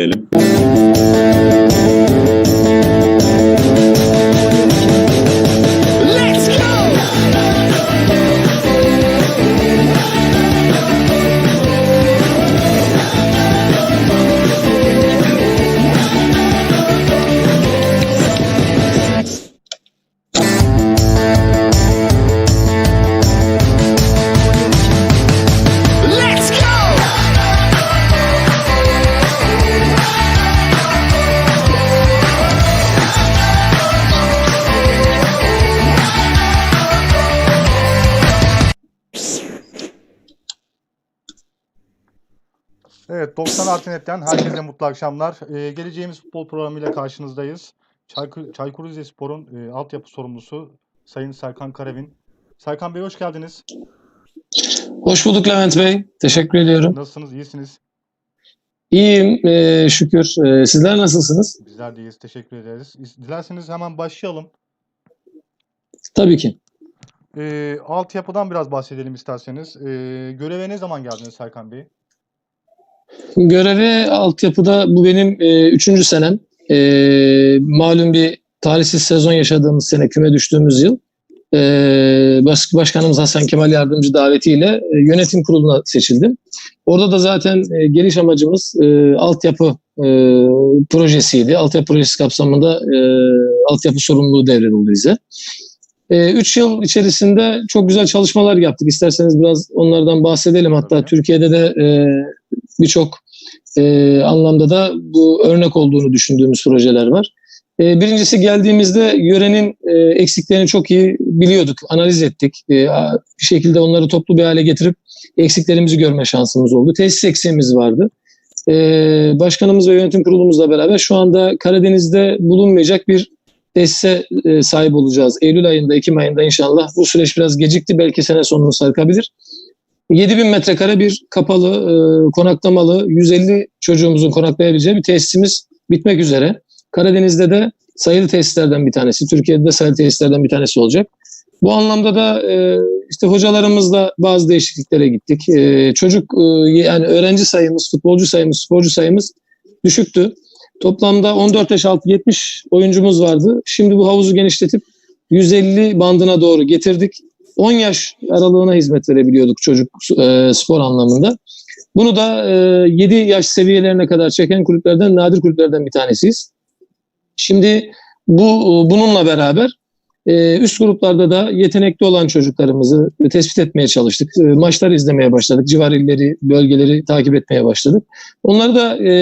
diyelim. 90 artı netten herkese mutlu akşamlar. Ee, geleceğimiz futbol programıyla karşınızdayız. Çaykur, Çaykur Rizespor'un e, altyapı sorumlusu Sayın Serkan Karevin. Serkan Bey hoş geldiniz. Hoş bulduk Levent Bey. Teşekkür ediyorum. Nasılsınız? İyisiniz? İyiyim e, şükür. E, sizler nasılsınız? Bizler de iyiyiz. Teşekkür ederiz. Dilerseniz hemen başlayalım. Tabii ki. Ee, altyapıdan biraz bahsedelim isterseniz. Ee, göreve ne zaman geldiniz Serkan Bey? Göreve altyapıda bu benim e, üçüncü senem. E, malum bir talihsiz sezon yaşadığımız sene küme düştüğümüz yıl. E, baş, Başkanımız Hasan Kemal Yardımcı davetiyle e, yönetim kuruluna seçildim. Orada da zaten e, geliş amacımız e, altyapı e, projesiydi. Altyapı projesi kapsamında e, altyapı sorumluluğu devredildi bize. E, üç yıl içerisinde çok güzel çalışmalar yaptık. İsterseniz biraz onlardan bahsedelim. Hatta. Türkiye'de de e, birçok e, anlamda da bu örnek olduğunu düşündüğümüz projeler var. E, birincisi geldiğimizde yörenin e, eksiklerini çok iyi biliyorduk, analiz ettik. E, bir şekilde onları toplu bir hale getirip eksiklerimizi görme şansımız oldu. Tesis eksiğimiz vardı. E, başkanımız ve yönetim kurulumuzla beraber şu anda Karadeniz'de bulunmayacak bir tesise e, sahip olacağız. Eylül ayında, Ekim ayında inşallah. Bu süreç biraz gecikti. Belki sene sonunu sarkabilir. 7000 metrekare bir kapalı, e, konaklamalı, 150 çocuğumuzun konaklayabileceği bir tesisimiz bitmek üzere. Karadeniz'de de sayılı tesislerden bir tanesi, Türkiye'de de sayılı tesislerden bir tanesi olacak. Bu anlamda da e, işte hocalarımızla bazı değişikliklere gittik. E, çocuk e, yani öğrenci sayımız, futbolcu sayımız, sporcu sayımız düşüktü. Toplamda 14 yaş altı 70 oyuncumuz vardı. Şimdi bu havuzu genişletip 150 bandına doğru getirdik. 10 yaş aralığına hizmet verebiliyorduk çocuk e, spor anlamında. Bunu da e, 7 yaş seviyelerine kadar çeken kulüplerden, nadir kulüplerden bir tanesiyiz. Şimdi bu bununla beraber e, üst gruplarda da yetenekli olan çocuklarımızı tespit etmeye çalıştık. E, maçları izlemeye başladık. Civar illeri, bölgeleri takip etmeye başladık. Onları da e,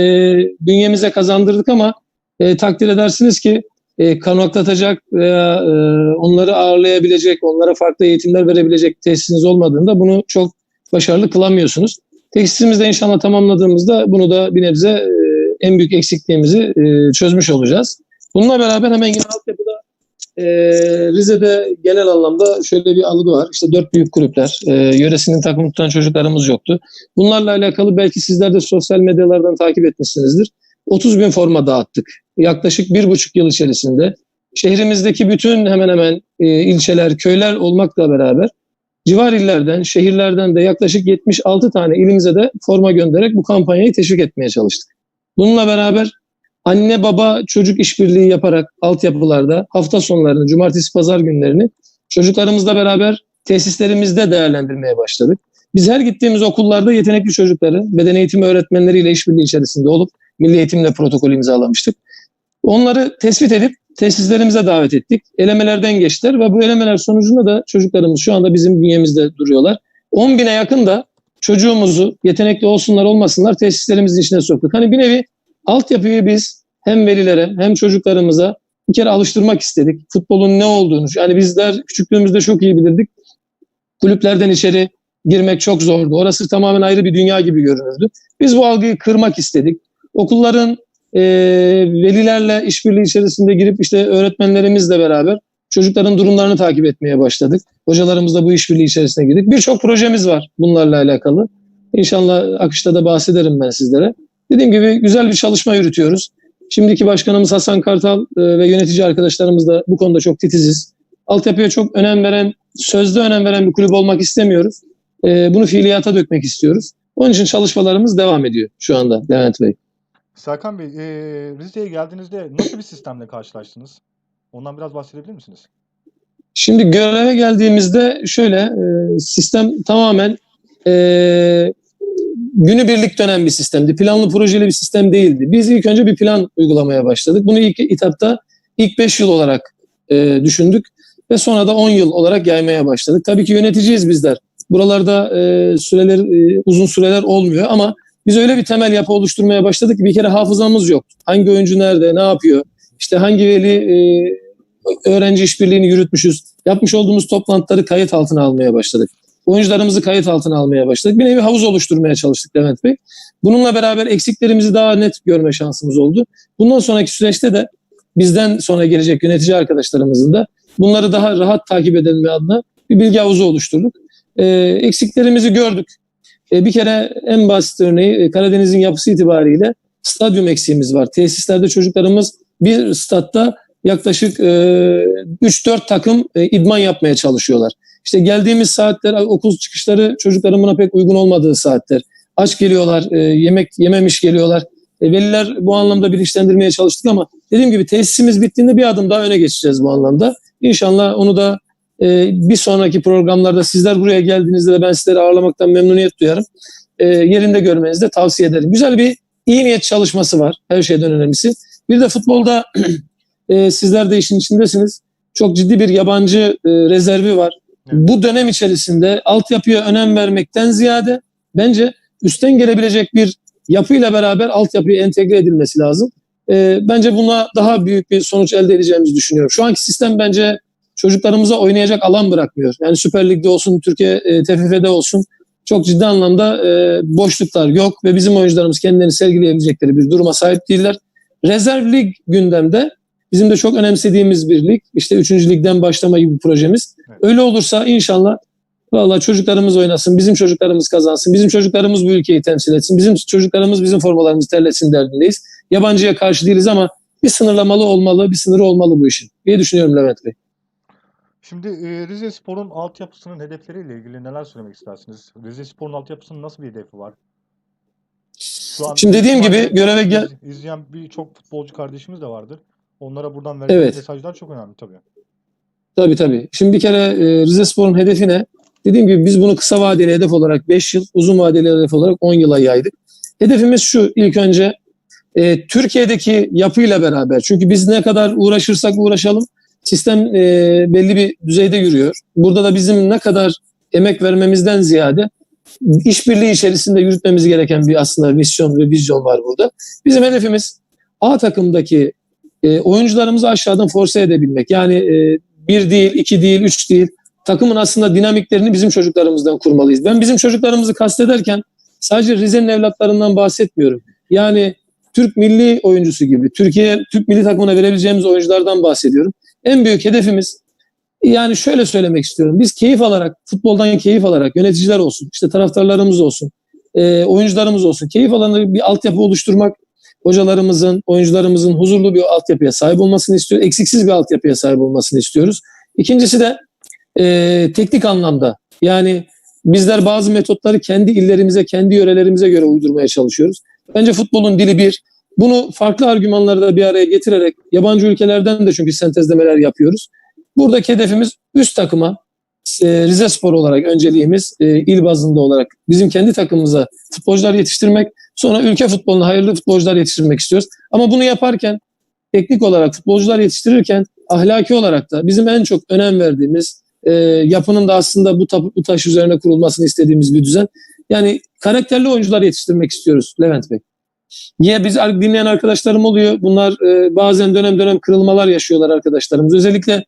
bünyemize kazandırdık ama e, takdir edersiniz ki e, kanaklatacak veya e, onları ağırlayabilecek, onlara farklı eğitimler verebilecek tesisiniz olmadığında bunu çok başarılı kılamıyorsunuz. Tesisimizi de inşallah tamamladığımızda bunu da bir nebze e, en büyük eksikliğimizi e, çözmüş olacağız. Bununla beraber hemen yine altyapıda e, Rize'de genel anlamda şöyle bir algı var. İşte dört büyük kulüpler, e, yöresinin takım tutan çocuklarımız yoktu. Bunlarla alakalı belki sizler de sosyal medyalardan takip etmişsinizdir. 30 bin forma dağıttık. Yaklaşık bir buçuk yıl içerisinde şehrimizdeki bütün hemen hemen e, ilçeler, köyler olmakla beraber civar illerden, şehirlerden de yaklaşık 76 tane ilimize de forma göndererek bu kampanyayı teşvik etmeye çalıştık. Bununla beraber anne baba çocuk işbirliği yaparak altyapılarda hafta sonlarını, cumartesi pazar günlerini çocuklarımızla beraber tesislerimizde değerlendirmeye başladık. Biz her gittiğimiz okullarda yetenekli çocukları beden eğitimi öğretmenleriyle işbirliği içerisinde olup milli eğitimle protokol imzalamıştık. Onları tespit edip tesislerimize davet ettik. Elemelerden geçtiler ve bu elemeler sonucunda da çocuklarımız şu anda bizim bünyemizde duruyorlar. 10 bine yakın da çocuğumuzu yetenekli olsunlar olmasınlar tesislerimizin içine soktuk. Hani bir nevi altyapıyı biz hem velilere hem çocuklarımıza bir kere alıştırmak istedik. Futbolun ne olduğunu. Yani bizler küçüklüğümüzde çok iyi bilirdik. Kulüplerden içeri girmek çok zordu. Orası tamamen ayrı bir dünya gibi görünürdü. Biz bu algıyı kırmak istedik. Okulların e, velilerle işbirliği içerisinde girip işte öğretmenlerimizle beraber çocukların durumlarını takip etmeye başladık. Hocalarımızla bu işbirliği içerisine girdik. Birçok projemiz var bunlarla alakalı. İnşallah akışta da bahsederim ben sizlere. Dediğim gibi güzel bir çalışma yürütüyoruz. Şimdiki başkanımız Hasan Kartal e, ve yönetici arkadaşlarımız da bu konuda çok titiziz. Altyapıya çok önem veren, sözde önem veren bir kulüp olmak istemiyoruz. E, bunu fiiliyata dökmek istiyoruz. Onun için çalışmalarımız devam ediyor şu anda Levent Bey. Serkan Bey, e, Rize'ye geldiğinizde nasıl bir sistemle karşılaştınız? Ondan biraz bahsedebilir misiniz? Şimdi göreve geldiğimizde şöyle sistem tamamen e, günübirlik dönen bir sistemdi. Planlı projeli bir sistem değildi. Biz ilk önce bir plan uygulamaya başladık. Bunu ilk etapta ilk 5 yıl olarak e, düşündük ve sonra da 10 yıl olarak yaymaya başladık. Tabii ki yöneticiyiz bizler. Buralarda e, süreler e, uzun süreler olmuyor ama biz öyle bir temel yapı oluşturmaya başladık ki bir kere hafızamız yok. Hangi oyuncu nerede, ne yapıyor? İşte hangi veli e, öğrenci işbirliğini yürütmüşüz. Yapmış olduğumuz toplantıları kayıt altına almaya başladık. Oyuncularımızı kayıt altına almaya başladık. Bir nevi havuz oluşturmaya çalıştık Levent Bey. Bununla beraber eksiklerimizi daha net görme şansımız oldu. Bundan sonraki süreçte de bizden sonra gelecek yönetici arkadaşlarımızın da bunları daha rahat takip edebilme adına bir bilgi havuzu oluşturduk. Ee, eksiklerimizi gördük. Ee, bir kere en basit örneği e, Karadeniz'in yapısı itibariyle stadyum eksiğimiz var. Tesislerde çocuklarımız bir statta yaklaşık e, 3-4 takım e, idman yapmaya çalışıyorlar. İşte geldiğimiz saatler okul çıkışları çocukların buna pek uygun olmadığı saatler. Aç geliyorlar, e, yemek yememiş geliyorlar. E, veliler bu anlamda bilinçlendirmeye çalıştık ama dediğim gibi tesisimiz bittiğinde bir adım daha öne geçeceğiz bu anlamda. İnşallah onu da e, bir sonraki programlarda sizler buraya geldiğinizde de ben sizleri ağırlamaktan memnuniyet duyarım. E, yerinde görmenizi de tavsiye ederim. Güzel bir iyi niyet çalışması var her şeyden önemlisi. Bir de futbolda e, sizler de işin içindesiniz. Çok ciddi bir yabancı e, rezervi var. Evet. Bu dönem içerisinde altyapıya önem vermekten ziyade bence üstten gelebilecek bir yapıyla beraber altyapıya entegre edilmesi lazım. E, bence buna daha büyük bir sonuç elde edeceğimizi düşünüyorum. Şu anki sistem bence çocuklarımıza oynayacak alan bırakmıyor. Yani Süper Lig'de olsun, Türkiye e, TFF'de olsun çok ciddi anlamda e, boşluklar yok ve bizim oyuncularımız kendilerini sergileyebilecekleri bir duruma sahip değiller. Rezerv lig gündemde bizim de çok önemsediğimiz bir lig. İşte 3. ligden başlama gibi bir projemiz. Evet. Öyle olursa inşallah Vallahi çocuklarımız oynasın, bizim çocuklarımız kazansın, bizim çocuklarımız bu ülkeyi temsil etsin, bizim çocuklarımız bizim formalarımızı terletsin derdindeyiz. Yabancıya karşı değiliz ama bir sınırlamalı olmalı, bir sınırı olmalı bu işin diye düşünüyorum Levent Bey. Şimdi e, Rize Spor'un altyapısının hedefleriyle ilgili neler söylemek istersiniz? Rize Spor'un altyapısının nasıl bir hedefi var? Şu an Şimdi dediğim gibi göreve gel izleyen birçok futbolcu kardeşimiz de vardır. Onlara buradan verdiğiniz Evet. mesajlar çok önemli tabii. Tabii tabii. Şimdi bir kere e, Rize Spor'un hedefi ne? Dediğim gibi biz bunu kısa vadeli hedef olarak 5 yıl, uzun vadeli hedef olarak 10 yıla yaydık. Hedefimiz şu ilk önce e, Türkiye'deki yapıyla beraber. Çünkü biz ne kadar uğraşırsak uğraşalım sistem e, belli bir düzeyde yürüyor. Burada da bizim ne kadar emek vermemizden ziyade işbirliği içerisinde yürütmemiz gereken bir aslında misyon ve vizyon var burada. Bizim hedefimiz A takımdaki e, oyuncularımızı aşağıdan force edebilmek. Yani e, bir değil, iki değil, üç değil. Takımın aslında dinamiklerini bizim çocuklarımızdan kurmalıyız. Ben bizim çocuklarımızı kastederken sadece Rize'nin evlatlarından bahsetmiyorum. Yani Türk milli oyuncusu gibi, Türkiye, Türk milli takımına verebileceğimiz oyunculardan bahsediyorum. En büyük hedefimiz yani şöyle söylemek istiyorum. Biz keyif alarak, futboldan keyif alarak, yöneticiler olsun, işte taraftarlarımız olsun, e, oyuncularımız olsun, keyif alanı bir altyapı oluşturmak, hocalarımızın, oyuncularımızın huzurlu bir altyapıya sahip olmasını istiyoruz. Eksiksiz bir altyapıya sahip olmasını istiyoruz. İkincisi de e, teknik anlamda. Yani bizler bazı metotları kendi illerimize, kendi yörelerimize göre uydurmaya çalışıyoruz. Bence futbolun dili bir. Bunu farklı argümanları da bir araya getirerek yabancı ülkelerden de çünkü sentezlemeler yapıyoruz. Buradaki hedefimiz üst takıma e, Rize Spor olarak önceliğimiz e, il bazında olarak bizim kendi takımımıza futbolcular yetiştirmek sonra ülke futboluna hayırlı futbolcular yetiştirmek istiyoruz. Ama bunu yaparken teknik olarak futbolcular yetiştirirken ahlaki olarak da bizim en çok önem verdiğimiz e, yapının da aslında bu, ta- bu taş üzerine kurulmasını istediğimiz bir düzen. Yani karakterli oyuncular yetiştirmek istiyoruz Levent Bey. Niye biz dinleyen arkadaşlarım oluyor. Bunlar e, bazen dönem dönem kırılmalar yaşıyorlar arkadaşlarımız. Özellikle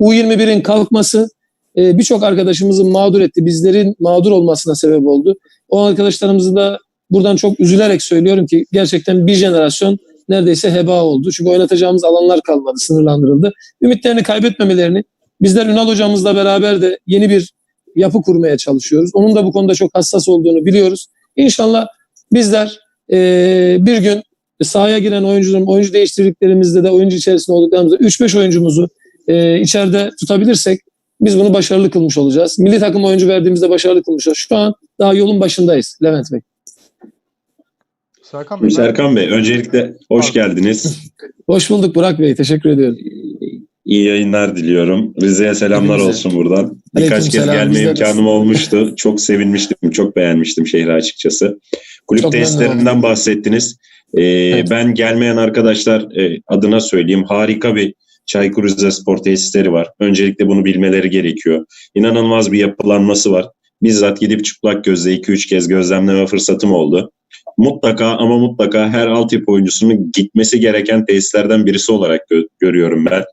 U21'in kalkması e, birçok arkadaşımızı mağdur etti. Bizlerin mağdur olmasına sebep oldu. O arkadaşlarımızı da buradan çok üzülerek söylüyorum ki gerçekten bir jenerasyon neredeyse heba oldu. Çünkü oynatacağımız alanlar kalmadı, sınırlandırıldı. Ümitlerini kaybetmemelerini bizler Ünal hocamızla beraber de yeni bir yapı kurmaya çalışıyoruz. Onun da bu konuda çok hassas olduğunu biliyoruz. İnşallah bizler e, bir gün sahaya giren oyuncuların oyuncu değiştirdiklerimizde de oyuncu içerisinde olduklarımızda 3-5 oyuncumuzu e, içeride tutabilirsek biz bunu başarılı kılmış olacağız. Milli takım oyuncu verdiğimizde başarılı kılmış olacağız. Şu an daha yolun başındayız Levent Bey. Serkan Bey, Serkan Bey, öncelikle hoş geldiniz. Hoş bulduk Burak Bey. Teşekkür ediyorum. İyi yayınlar diliyorum. Rize'ye selamlar Hepinize. olsun buradan. Birkaç kez gelme imkanım olmuştu. Çok sevinmiştim, çok beğenmiştim şehri açıkçası. Kulüp Çok oldum. bahsettiniz. Ee, Evet. Ben gelmeyen arkadaşlar e, adına söyleyeyim. Harika bir Çaykur Rizespor tesisleri var. Öncelikle bunu bilmeleri gerekiyor. İnanılmaz bir yapılanması var. Bizzat gidip çıplak gözle 2-3 kez gözlemleme fırsatım oldu. Mutlaka ama mutlaka her altyapı oyuncusunun gitmesi gereken tesislerden birisi olarak gö- görüyorum ben.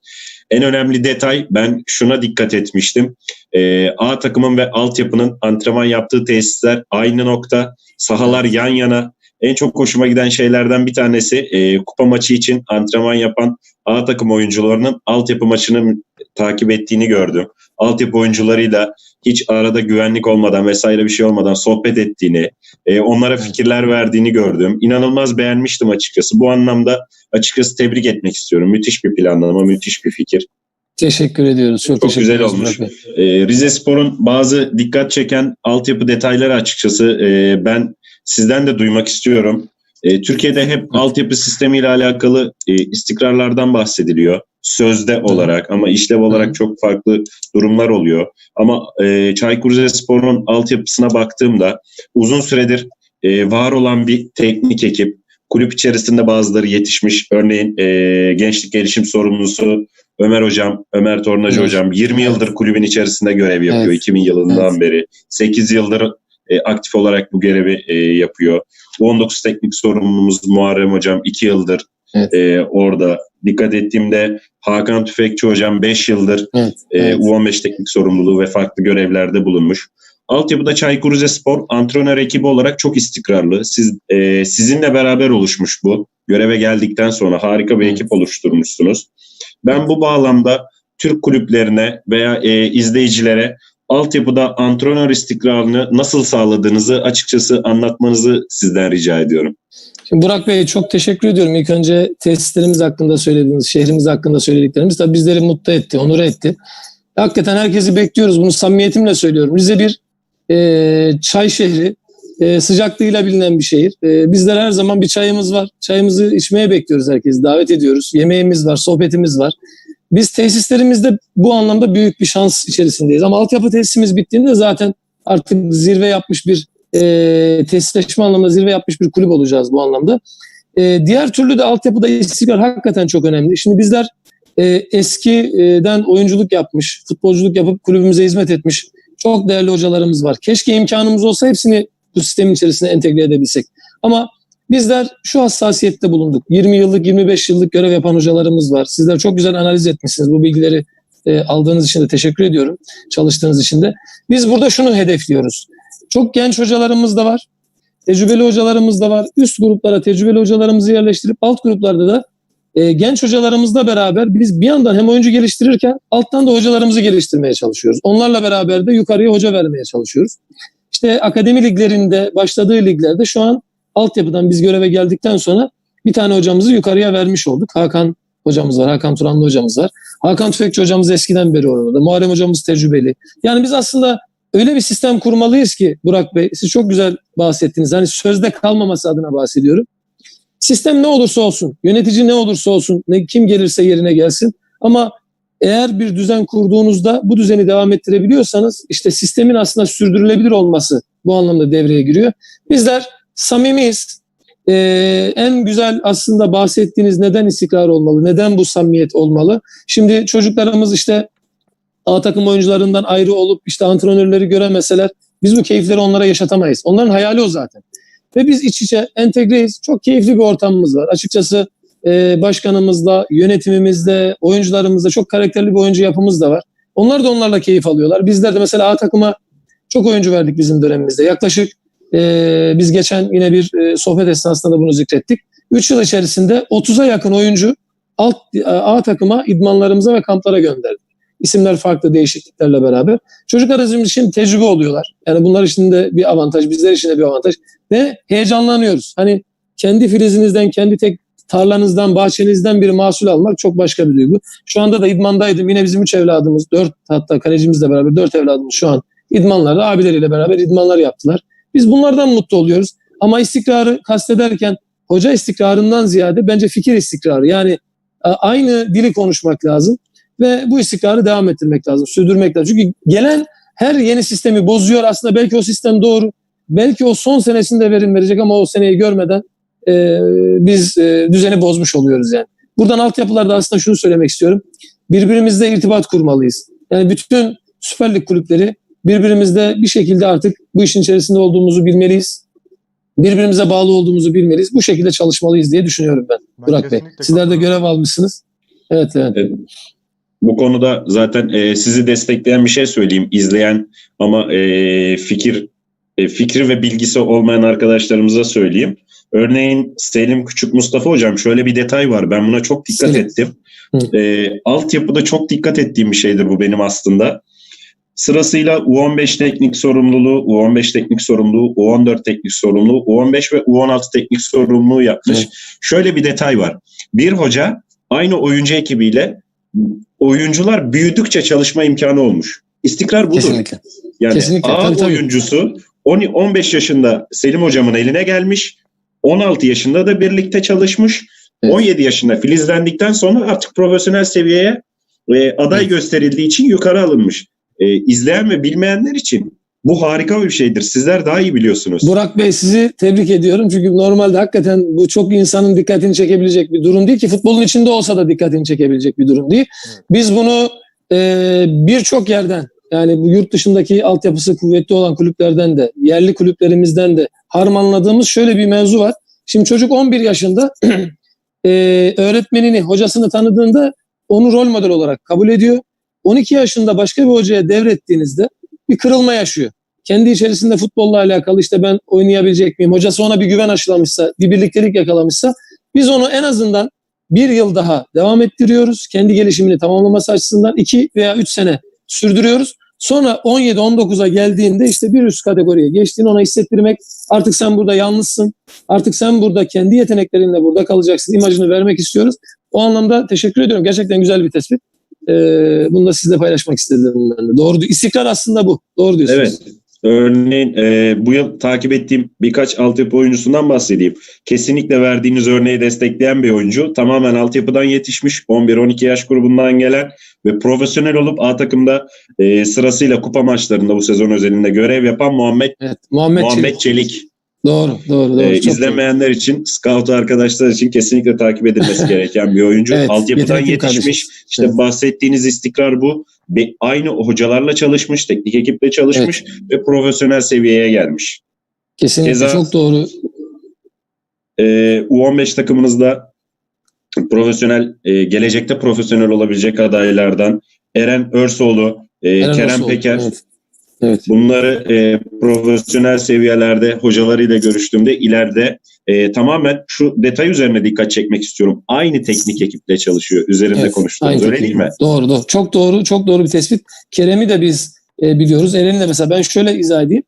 En önemli detay ben şuna dikkat etmiştim. Ee, A takımın ve altyapının antrenman yaptığı tesisler aynı nokta. Sahalar yan yana. En çok hoşuma giden şeylerden bir tanesi e, kupa maçı için antrenman yapan A takım oyuncularının altyapı maçını takip ettiğini gördüm. Altyapı oyuncularıyla hiç arada güvenlik olmadan vesaire bir şey olmadan sohbet ettiğini, e, onlara fikirler verdiğini gördüm. İnanılmaz beğenmiştim açıkçası. Bu anlamda açıkçası tebrik etmek istiyorum. Müthiş bir planlama, müthiş bir fikir. Teşekkür ediyoruz. Çok, Çok teşekkür güzel olmuş. Burak Bey. E, Rize Spor'un bazı dikkat çeken altyapı detayları açıkçası e, ben sizden de duymak istiyorum. E, Türkiye'de hep altyapı sistemiyle alakalı e, istikrarlardan bahsediliyor. Sözde olarak ama işlev olarak çok farklı durumlar oluyor. Ama e, Çaykur Rizespor'un altyapısına baktığımda uzun süredir e, var olan bir teknik ekip, kulüp içerisinde bazıları yetişmiş. Örneğin e, gençlik gelişim sorumlusu Ömer Hocam, Ömer Tornacı Evet. Hocam 20 yıldır kulübün içerisinde görev yapıyor. Evet. 2000 yılından beri. 8 yıldır e, aktif olarak bu görevi e, yapıyor. 19 teknik sorumlumuz Muharrem Hocam 2 yıldır Evet. e, orada. Dikkat ettiğimde Hakan Tüfekçi Hocam 5 yıldır Evet. e, evet. U15 teknik sorumluluğu ve farklı görevlerde bulunmuş. Altyapıda Çaykur Rizespor antrenör ekibi olarak çok istikrarlı. Siz e, sizinle beraber oluşmuş bu. Göreve geldikten sonra harika bir Evet. ekip oluşturmuşsunuz. Ben bu bağlamda Türk kulüplerine veya e, izleyicilere altyapıda antrenör istikrarını nasıl sağladığınızı açıkçası anlatmanızı sizden rica ediyorum. Şimdi Burak Bey çok teşekkür ediyorum. İlk önce tesislerimiz hakkında söylediğiniz, şehrimiz hakkında söylediklerimiz tabii bizleri mutlu etti, onur etti. Hakikaten herkesi bekliyoruz. Bunu samimiyetimle söylüyorum. Rize bir e, çay şehri, e, sıcaklığıyla bilinen bir şehir. E, bizler her zaman bir çayımız var. Çayımızı içmeye bekliyoruz herkesi. Davet ediyoruz. Yemeğimiz var, sohbetimiz var. Biz tesislerimizde bu anlamda büyük bir şans içerisindeyiz. Ama altyapı tesisimiz bittiğinde zaten artık zirve yapmış bir e, tesisleşme anlamında zirve yapmış bir kulüp olacağız bu anlamda. E, diğer türlü de altyapıda istikrar hakikaten çok önemli. Şimdi bizler e, eskiden oyunculuk yapmış, futbolculuk yapıp kulübümüze hizmet etmiş çok değerli hocalarımız var. Keşke imkanımız olsa hepsini bu sistemin içerisine entegre edebilsek. Ama bizler şu hassasiyette bulunduk. 20 yıllık, 25 yıllık görev yapan hocalarımız var. Sizler çok güzel analiz etmişsiniz. Bu bilgileri e, aldığınız için de teşekkür ediyorum. Çalıştığınız için de. Biz burada şunu hedefliyoruz. Çok genç hocalarımız da var. Tecrübeli hocalarımız da var. Üst gruplara tecrübeli hocalarımızı yerleştirip alt gruplarda da e, genç hocalarımızla beraber biz bir yandan hem oyuncu geliştirirken alttan da hocalarımızı geliştirmeye çalışıyoruz. Onlarla beraber de yukarıya hoca vermeye çalışıyoruz. İşte akademi liglerinde başladığı liglerde şu an altyapıdan biz göreve geldikten sonra bir tane hocamızı yukarıya vermiş olduk. Hakan hocamız var, Hakan Turanlı hocamız var. Hakan Tüfekçi hocamız eskiden beri orada. Muharrem hocamız tecrübeli. Yani biz aslında öyle bir sistem kurmalıyız ki Burak Bey, siz çok güzel bahsettiniz. Hani sözde kalmaması adına bahsediyorum. Sistem ne olursa olsun, yönetici ne olursa olsun, ne kim gelirse yerine gelsin. Ama eğer bir düzen kurduğunuzda bu düzeni devam ettirebiliyorsanız işte sistemin aslında sürdürülebilir olması bu anlamda devreye giriyor. Bizler samimiyiz. Ee, en güzel aslında bahsettiğiniz neden istikrar olmalı, neden bu samimiyet olmalı? Şimdi çocuklarımız işte A takım oyuncularından ayrı olup işte antrenörleri göremeseler biz bu keyifleri onlara yaşatamayız. Onların hayali o zaten. Ve biz iç içe entegreyiz. Çok keyifli bir ortamımız var. Açıkçası e, başkanımızla, yönetimimizle, oyuncularımızla çok karakterli bir oyuncu yapımız da var. Onlar da onlarla keyif alıyorlar. Bizler de mesela A takıma çok oyuncu verdik bizim dönemimizde. Yaklaşık e, biz geçen yine bir e, sohbet esnasında da bunu zikrettik. 3 yıl içerisinde 30'a yakın oyuncu alt A takıma idmanlarımıza ve kamplara gönderdik. İsimler farklı değişikliklerle beraber. Çocuklar bizim için tecrübe oluyorlar. Yani bunlar için de bir avantaj, bizler için de bir avantaj. Ve heyecanlanıyoruz. Hani kendi filizinizden, kendi tek tarlanızdan, bahçenizden bir mahsul almak çok başka bir duygu. Şu anda da idmandaydım. Yine bizim üç evladımız, dört hatta kalecimizle beraber dört evladımız şu an idmanlarda abileriyle beraber idmanlar yaptılar. Biz bunlardan mutlu oluyoruz. Ama istikrarı kastederken hoca istikrarından ziyade bence fikir istikrarı. Yani aynı dili konuşmak lazım ve bu istikrarı devam ettirmek lazım, sürdürmek lazım. Çünkü gelen her yeni sistemi bozuyor. Aslında belki o sistem doğru. Belki o son senesinde verim verecek ama o seneyi görmeden e, biz e, düzeni bozmuş oluyoruz yani. Buradan altyapılarda aslında şunu söylemek istiyorum. Birbirimizle irtibat kurmalıyız. Yani bütün Süper Lig kulüpleri birbirimizle bir şekilde artık bu işin içerisinde olduğumuzu bilmeliyiz. Birbirimize bağlı olduğumuzu bilmeliyiz. Bu şekilde çalışmalıyız diye düşünüyorum ben. Ben Burak Bey. Sizler de görev almışsınız. Evet evet. Evet. Bu konuda zaten e, sizi destekleyen bir şey söyleyeyim. İzleyen ama e, fikir e, fikri ve bilgisi olmayan arkadaşlarımıza söyleyeyim. Örneğin Selim Küçük Mustafa hocam şöyle bir detay var. Ben buna çok dikkat Selim. ettim. Hı. E, altyapıda çok dikkat ettiğim bir şeydir bu benim aslında. Sırasıyla U15 teknik sorumluluğu, U15 teknik sorumluluğu, U14 teknik sorumluluğu, U15 ve U16 teknik sorumluluğu yapmış. Evet. Şöyle bir detay var. Bir hoca aynı oyuncu ekibiyle oyuncular büyüdükçe çalışma imkanı olmuş. İstikrar budur. Kesinlikle. Yani Kesinlikle, A tabii, tabii. oyuncusu 10 15 yaşında Selim hocamın eline gelmiş. 16 yaşında da birlikte çalışmış. Evet. 17 yaşında filizlendikten sonra artık profesyonel seviyeye e, aday Evet. gösterildiği için yukarı alınmış. E, izleyen ve bilmeyenler için bu harika bir şeydir. Sizler daha iyi biliyorsunuz. Burak Bey sizi tebrik ediyorum. Çünkü normalde hakikaten bu çok insanın dikkatini çekebilecek bir durum değil ki futbolun içinde olsa da dikkatini çekebilecek bir durum değil. Evet. Biz bunu e, birçok yerden yani bu yurt dışındaki altyapısı kuvvetli olan kulüplerden de yerli kulüplerimizden de harmanladığımız şöyle bir mevzu var. Şimdi çocuk 11 yaşında e, öğretmenini, hocasını tanıdığında onu rol model olarak kabul ediyor. 12 yaşında başka bir hocaya devrettiğinizde bir kırılma yaşıyor kendi içerisinde futbolla alakalı işte ben oynayabilecek miyim? Hocası ona bir güven aşılamışsa, bir birliktelik yakalamışsa biz onu en azından bir yıl daha devam ettiriyoruz. Kendi gelişimini tamamlaması açısından iki veya üç sene sürdürüyoruz. Sonra 17-19'a geldiğinde işte bir üst kategoriye geçtiğini ona hissettirmek artık sen burada yalnızsın. Artık sen burada kendi yeteneklerinle burada kalacaksın. imajını vermek istiyoruz. O anlamda teşekkür ediyorum. Gerçekten güzel bir tespit. Ee, bunu da sizle paylaşmak istedim ben de. Doğru. İstikrar aslında bu. Doğru diyorsunuz. Evet. Örneğin e, bu yıl takip ettiğim birkaç altyapı oyuncusundan bahsedeyim. Kesinlikle verdiğiniz örneği destekleyen bir oyuncu. Tamamen altyapıdan yetişmiş. 11-12 yaş grubundan gelen ve profesyonel olup A takımda e, sırasıyla kupa maçlarında bu sezon özelinde görev yapan Muhammed Evet. Muhammed, Muhammed Çelik. Çelik. Doğru, doğru, doğru. Ee, Çok doğru. izlemeyenler için, scout arkadaşlar için kesinlikle takip edilmesi gereken bir oyuncu. Evet, Altyapıdan yetişmiş. kardeşimiz. İşte Evet. bahsettiğiniz istikrar bu. Ve aynı hocalarla çalışmış, teknik ekiple çalışmış ve profesyonel seviyeye gelmiş. Kesinlikle Keza- çok doğru. Ee, U15 takımınızda profesyonel, e, gelecekte profesyonel olabilecek adaylardan Eren Örsoğlu, e, Eren Kerem Özsoğlu, Peker, Evet. Evet. Bunları e, profesyonel seviyelerde hocalarıyla görüştüğümde ileride e, tamamen şu detay üzerine dikkat çekmek istiyorum. Aynı teknik ekiple çalışıyor. Üzerinde Evet, konuştuğumuz öyle teknik. değil mi? Doğru, doğru. Çok doğru, çok doğru bir tespit. Kerem'i de biz e, biliyoruz. Eren'i de mesela ben şöyle izah edeyim.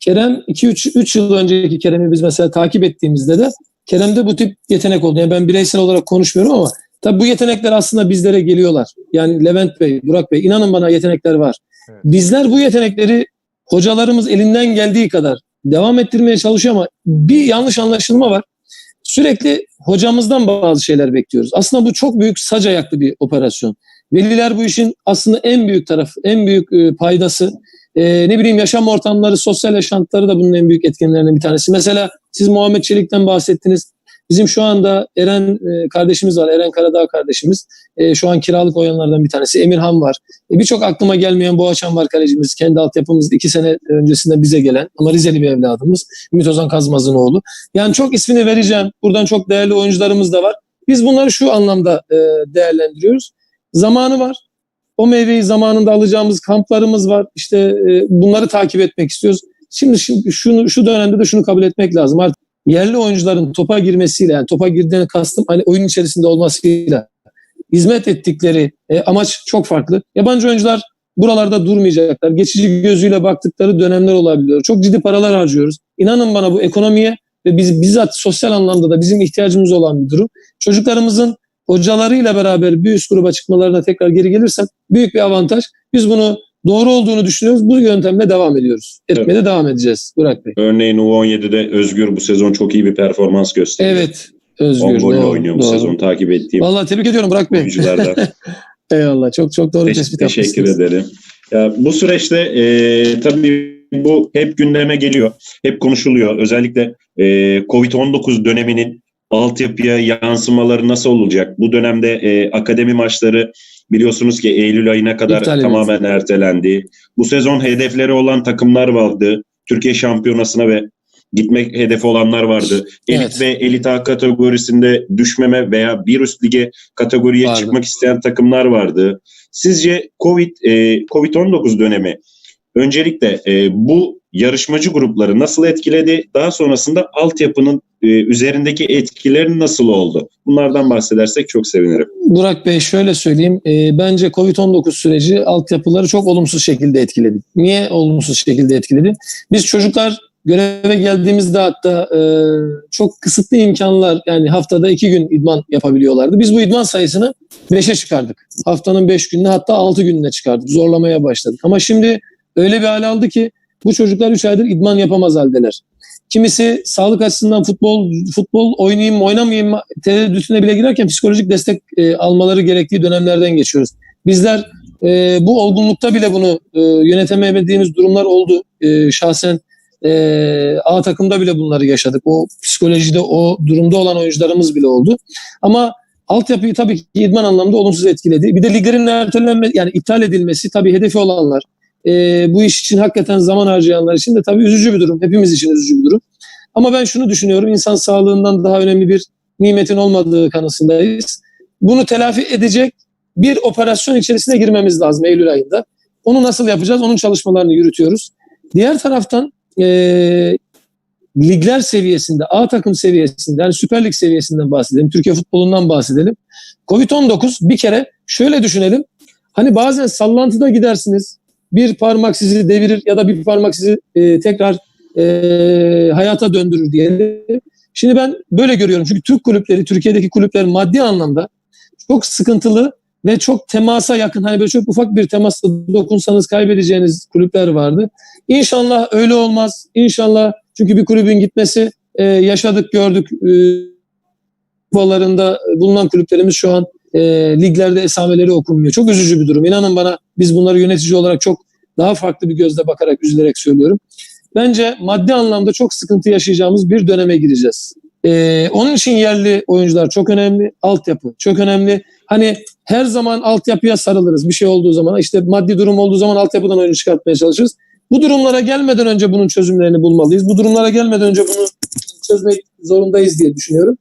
Kerem 2-3 yıl önceki Kerem'i biz mesela takip ettiğimizde de Kerem'de bu tip yetenek oldu. Yani ben bireysel olarak konuşmuyorum ama tabii bu yetenekler aslında bizlere geliyorlar. Yani Levent Bey, Burak Bey inanın bana yetenekler var. Bizler bu yetenekleri hocalarımız elinden geldiği kadar devam ettirmeye çalışıyor ama bir yanlış anlaşılma var. Sürekli hocamızdan bazı şeyler bekliyoruz. Aslında bu çok büyük sac ayaklı bir operasyon. Veliler bu işin aslında en büyük tarafı, en büyük e, paydası. E, ne bileyim yaşam ortamları, sosyal yaşantıları da bunun en büyük etkenlerinden bir tanesi. Mesela siz Muhammed Çelik'ten bahsettiniz. Bizim şu anda Eren e, kardeşimiz var, Eren Karadağ kardeşimiz. E, şu an kiralık oyanlardan bir tanesi. Emirhan var. E, Birçok aklıma gelmeyen Boğaçan var kalecimiz. Kendi altyapımız iki sene öncesinde bize gelen ama Rizeli bir evladımız. Ümit Ozan Kazmaz'ın oğlu. Yani çok ismini vereceğim. Buradan çok değerli oyuncularımız da var. Biz bunları şu anlamda e, değerlendiriyoruz. Zamanı var. O meyveyi zamanında alacağımız kamplarımız var. İşte e, bunları takip etmek istiyoruz. Şimdi, şimdi şunu şu dönemde de şunu kabul etmek lazım. Artık yerli oyuncuların topa girmesiyle yani topa girdiğine kastım hani oyun içerisinde olmasıyla hizmet ettikleri e, amaç çok farklı. Yabancı oyuncular buralarda durmayacaklar. Geçici gözüyle baktıkları dönemler olabiliyor. Çok ciddi paralar harcıyoruz. İnanın bana bu ekonomiye ve biz bizzat sosyal anlamda da bizim ihtiyacımız olan bir durum. Çocuklarımızın hocalarıyla beraber bir üst gruba çıkmalarına tekrar geri gelirsem büyük bir avantaj. Biz bunu doğru olduğunu düşünüyoruz. Bu yöntemle devam ediyoruz. Etmeye de devam edeceğiz Burak Bey. Örneğin U17'de Özgür bu sezon çok iyi bir performans gösteriyor. Evet. Özgür. 10 golle doğru, oynuyor bu doğru. sezon takip ettiğim Vallahi tebrik ediyorum Burak Bey. oyunculardan. Eyvallah. Çok çok doğru Teş- tespit teşekkür yapmışsınız. ederim. Ya bu süreçte e, tabii bu hep gündeme geliyor. Hep konuşuluyor. Özellikle e, Covid-19 döneminin altyapıya yansımaları nasıl olacak? Bu dönemde e, akademi maçları biliyorsunuz ki Eylül ayına kadar İptal edildi. tamamen ertelendi. Bu sezon hedefleri olan takımlar vardı. Türkiye şampiyonasına ve gitmek hedefi olanlar vardı. Elit Evet. ve elit A kategorisinde düşmeme veya bir üst lige kategoriye Vardı. çıkmak isteyen takımlar vardı. Sizce Covid e, Covid-19 dönemi öncelikle e, bu yarışmacı grupları nasıl etkiledi? Daha sonrasında altyapının e, üzerindeki etkileri nasıl oldu? Bunlardan bahsedersek çok sevinirim. Burak Bey şöyle söyleyeyim. E, bence Covid-19 süreci altyapıları çok olumsuz şekilde etkiledi. Niye olumsuz şekilde etkiledi? Biz çocuklar göreve geldiğimizde hatta e, çok kısıtlı imkanlar yani haftada iki gün idman yapabiliyorlardı. Biz bu idman sayısını 5'e çıkardık. Haftanın 5 gününe hatta 6 gününe çıkardık. Zorlamaya başladık. Ama şimdi öyle bir hale aldı ki bu çocuklar 3 aydır idman yapamaz haldeler. Kimisi sağlık açısından futbol futbol oynayayım mı oynamayayım mı tereddütüne bile girerken psikolojik destek e, almaları gerektiği dönemlerden geçiyoruz. Bizler e, bu olgunlukta bile bunu e, yönetemediğimiz durumlar oldu. E, şahsen e, A takımda bile bunları yaşadık. O psikolojide o durumda olan oyuncularımız bile oldu. Ama altyapıyı tabii ki idman anlamda olumsuz etkiledi. Bir de liglerin ertelenme yani iptal edilmesi tabii hedefi olanlar e, bu iş için hakikaten zaman harcayanlar için de tabii üzücü bir durum. Hepimiz için üzücü bir durum. Ama ben şunu düşünüyorum. insan sağlığından daha önemli bir nimetin olmadığı kanısındayız. Bunu telafi edecek bir operasyon içerisine girmemiz lazım Eylül ayında. Onu nasıl yapacağız? Onun çalışmalarını yürütüyoruz. Diğer taraftan e, ligler seviyesinde, A takım seviyesinde, yani Süper Lig seviyesinden bahsedelim, Türkiye futbolundan bahsedelim. Covid-19 bir kere şöyle düşünelim. Hani bazen sallantıda gidersiniz, bir parmak sizi devirir ya da bir parmak sizi e, tekrar e, hayata döndürür diyelim. Şimdi ben böyle görüyorum. Çünkü Türk kulüpleri, Türkiye'deki kulüpler maddi anlamda çok sıkıntılı ve çok temasa yakın. Hani böyle çok ufak bir temasla dokunsanız kaybedeceğiniz kulüpler vardı. İnşallah öyle olmaz. İnşallah çünkü bir kulübün gitmesi e, yaşadık gördük. E, kupalarında bulunan kulüplerimiz şu an e, liglerde esameleri okunmuyor. Çok üzücü bir durum. İnanın bana biz bunları yönetici olarak çok daha farklı bir gözle bakarak üzülerek söylüyorum. Bence maddi anlamda çok sıkıntı yaşayacağımız bir döneme gireceğiz. Ee, onun için yerli oyuncular çok önemli. Altyapı çok önemli. Hani her zaman altyapıya sarılırız. Bir şey olduğu zaman işte maddi durum olduğu zaman altyapıdan oyuncu çıkartmaya çalışırız. Bu durumlara gelmeden önce bunun çözümlerini bulmalıyız. Bu durumlara gelmeden önce bunu çözmek zorundayız diye düşünüyorum.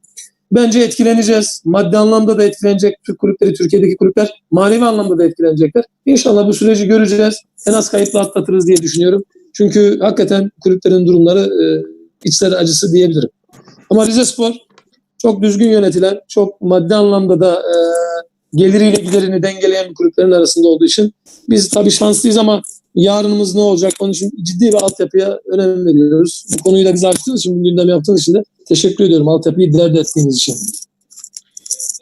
Bence etkileneceğiz. Maddi anlamda da etkilenecek Türk kulüpleri, Türkiye'deki kulüpler manevi anlamda da etkilenecekler. İnşallah bu süreci göreceğiz. En az kayıpla atlatırız diye düşünüyorum. Çünkü hakikaten kulüplerin durumları e, içler acısı diyebilirim. Ama Rize Spor çok düzgün yönetilen, çok maddi anlamda da e, geliriyle giderini dengeleyen kulüplerin arasında olduğu için biz tabii şanslıyız ama yarınımız ne olacak? Onun için ciddi bir altyapıya önem veriyoruz. Bu konuyu da bize açtığınız için, bu gündem yaptığınız için de teşekkür ediyorum. Altyapıyı dert ettiğiniz için.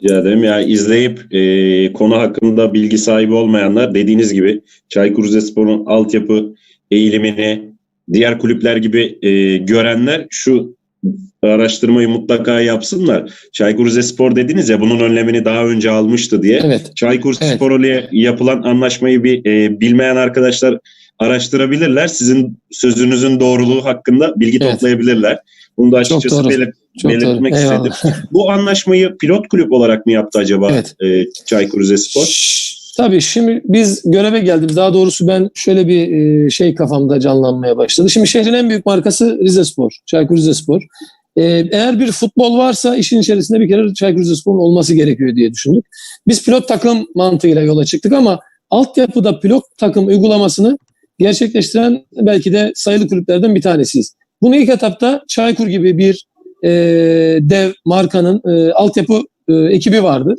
Rica ederim. Ya izleyip e, konu hakkında bilgi sahibi olmayanlar dediğiniz gibi Çaykur Rizespor'un altyapı eğilimini diğer kulüpler gibi e, görenler şu araştırmayı mutlaka yapsınlar. Çaykur Rizespor dediniz ya bunun önlemini daha önce almıştı diye. Evet. Çaykur Evet. Yapılan anlaşmayı bir e, bilmeyen arkadaşlar araştırabilirler. Sizin sözünüzün doğruluğu hakkında bilgi Evet. toplayabilirler. Bunu da açıkçası doğru. belir- Çok doğru. belirtmek Eyvallah. istedim. Bu anlaşmayı pilot kulüp olarak mı yaptı acaba Evet. e, Çaykur Rizespor? Tabii şimdi biz göreve geldik. Daha doğrusu ben şöyle bir e, şey kafamda canlanmaya başladı. Şimdi şehrin en büyük markası Rizespor. Çaykur Rizespor. E, eğer bir futbol varsa işin içerisinde bir kere Çaykur Rizespor'un olması gerekiyor diye düşündük. Biz pilot takım mantığıyla yola çıktık ama altyapıda pilot takım uygulamasını gerçekleştiren belki de sayılı kulüplerden bir tanesiyiz. Bunu ilk etapta Çaykur gibi bir e, dev markanın e, altyapı e, ekibi vardı.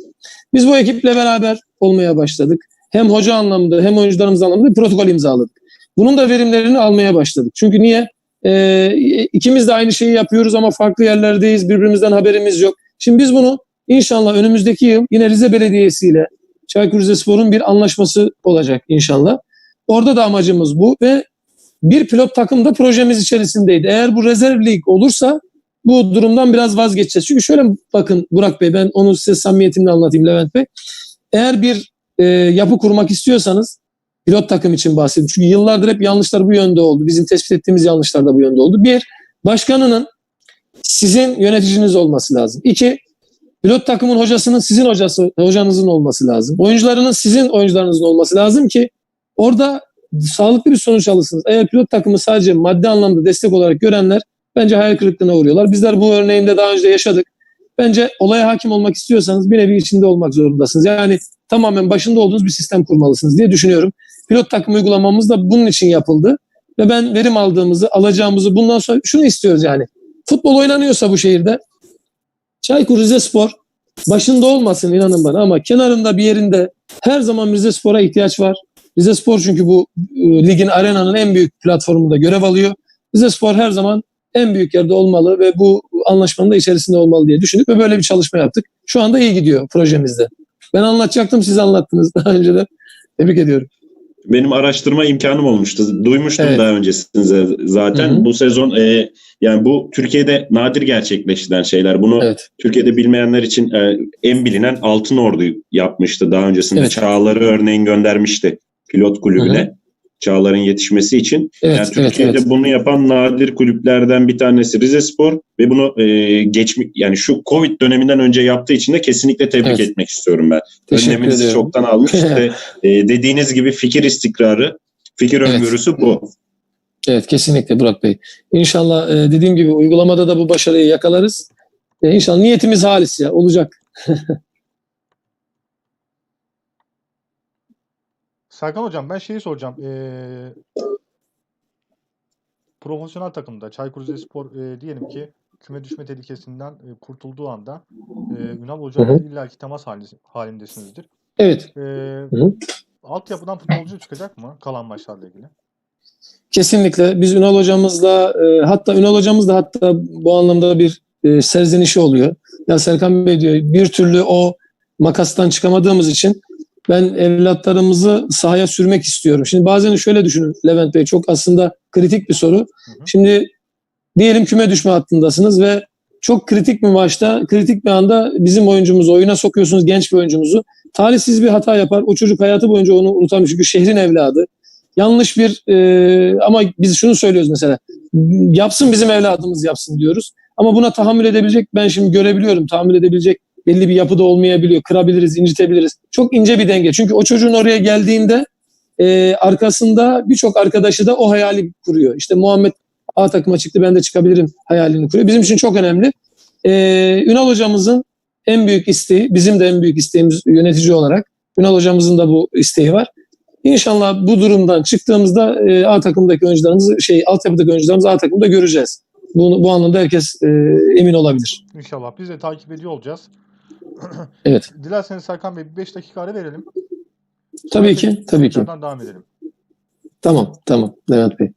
Biz bu ekiple beraber olmaya başladık. Hem hoca anlamında hem oyuncularımız anlamında protokol imzaladık. Bunun da verimlerini almaya başladık. Çünkü niye? Ee, ikimiz de aynı şeyi yapıyoruz ama farklı yerlerdeyiz. Birbirimizden haberimiz yok. Şimdi biz bunu inşallah önümüzdeki yıl yine Rize Belediyesi ile Çaykur Rizespor'un bir anlaşması olacak inşallah. Orada da amacımız bu ve bir pilot takım da projemiz içerisindeydi. Eğer bu rezerv lig olursa bu durumdan biraz vazgeçeceğiz. Çünkü şöyle bakın Burak Bey ben onu size samimiyetimle anlatayım Levent Bey. Eğer bir e, yapı kurmak istiyorsanız pilot takım için bahsedeyim. Çünkü yıllardır hep yanlışlar bu yönde oldu. Bizim tespit ettiğimiz yanlışlar da bu yönde oldu. Bir, başkanının sizin yöneticiniz olması lazım. İki, pilot takımın hocasının sizin hocası, hocanızın olması lazım. Oyuncularının sizin oyuncularınızın olması lazım ki orada sağlıklı bir sonuç alırsınız. Eğer pilot takımı sadece maddi anlamda destek olarak görenler bence hayal kırıklığına uğruyorlar. Bizler bu örneğinde daha önce yaşadık. Bence olaya hakim olmak istiyorsanız bir nevi içinde olmak zorundasınız. Yani tamamen başında olduğunuz bir sistem kurmalısınız diye düşünüyorum. Pilot takım uygulamamız da bunun için yapıldı. Ve ben verim aldığımızı, alacağımızı bundan sonra şunu istiyoruz yani. Futbol oynanıyorsa bu şehirde Çaykur Rizespor başında olmasın inanın bana ama kenarında bir yerinde her zaman Rizespor'a ihtiyaç var. Rizespor çünkü bu e, ligin arenanın en büyük platformunda görev alıyor. Rizespor her zaman en büyük yerde olmalı ve bu anlaşmanın da içerisinde olmalı diye düşündük ve böyle bir çalışma yaptık. Şu anda iyi gidiyor projemizde. Ben anlatacaktım siz anlattınız daha önce de. Tebrik ediyorum. Benim araştırma imkanım olmuştu. Duymuştum Evet. daha öncesinde zaten. Hı hı. Bu sezon e, yani bu Türkiye'de nadir gerçekleştiren şeyler. Bunu Evet. Türkiye'de bilmeyenler için e, en bilinen Altın Ordu yapmıştı daha öncesinde. Evet. Çağlar'ı örneğin göndermişti pilot kulübüne. Çağlar'ın yetişmesi için. Evet, yani evet, Türkiye'de evet. bunu yapan nadir kulüplerden bir tanesi Rizespor ve bunu e, geçmiş yani şu Covid döneminden önce yaptığı için de kesinlikle tebrik Evet. etmek istiyorum ben. Teşekkür Önleminizi ediyorum. çoktan almış. İşte, e, dediğiniz gibi fikir istikrarı, fikir Evet. öngörüsü bu. Evet kesinlikle Burak Bey. İnşallah e, dediğim gibi uygulamada da bu başarıyı yakalarız. E, inşallah niyetimiz halis ya olacak. Serkan Hocam ben şeyi soracağım. Ee, profesyonel takımda Çaykur Rizespor e, diyelim ki küme düşme tehlikesinden e, kurtulduğu anda e, Ünal Hoca'yla illaki temas halinde- halindesinizdir. Evet E, hı. altyapıdan futbolcu çıkacak mı kalan maçlarla ilgili? kesinlikle biz Ünal hocamızla e, hatta Ünal hocamız da hatta bu anlamda bir e, serzenişi oluyor. Ya Serkan Bey diyor bir türlü o makastan çıkamadığımız için ben evlatlarımızı sahaya sürmek istiyorum. Şimdi bazen şöyle düşünün Levent Bey çok aslında kritik bir soru. Hı hı. Şimdi diyelim küme düşme hattındasınız ve çok kritik bir maçta, kritik bir anda bizim oyuncumuzu oyuna sokuyorsunuz, genç bir oyuncumuzu. Talihsiz bir hata yapar. O çocuk hayatı boyunca onu unutamıyor. Çünkü şehrin evladı. Yanlış bir e, ama biz şunu söylüyoruz mesela. Yapsın bizim evladımız yapsın diyoruz. Ama buna tahammül edebilecek ben şimdi görebiliyorum. Tahammül edebilecek belli bir yapıda olmayabiliyor. Kırabiliriz, incitebiliriz. Çok ince bir denge. Çünkü o çocuğun oraya geldiğinde e, arkasında birçok arkadaşı da o hayali kuruyor. İşte Muhammed A takıma çıktı ben de çıkabilirim hayalini kuruyor. Bizim için çok önemli. Ee, Ünal hocamızın en büyük isteği, bizim de en büyük isteğimiz yönetici olarak Ünal hocamızın da bu isteği var. İnşallah bu durumdan çıktığımızda e, A takımdaki oyuncularımızı, şey altyapıdaki oyuncularımızı A takımda göreceğiz. Bu, bu anlamda herkes e, emin olabilir. İnşallah. Biz de takip ediyor olacağız. Evet. Dilerseniz Serkan Bey 5 dakika ara verelim. Sonra tabii ki, tabii ki. devam edelim. Tamam, tamam Levent Bey.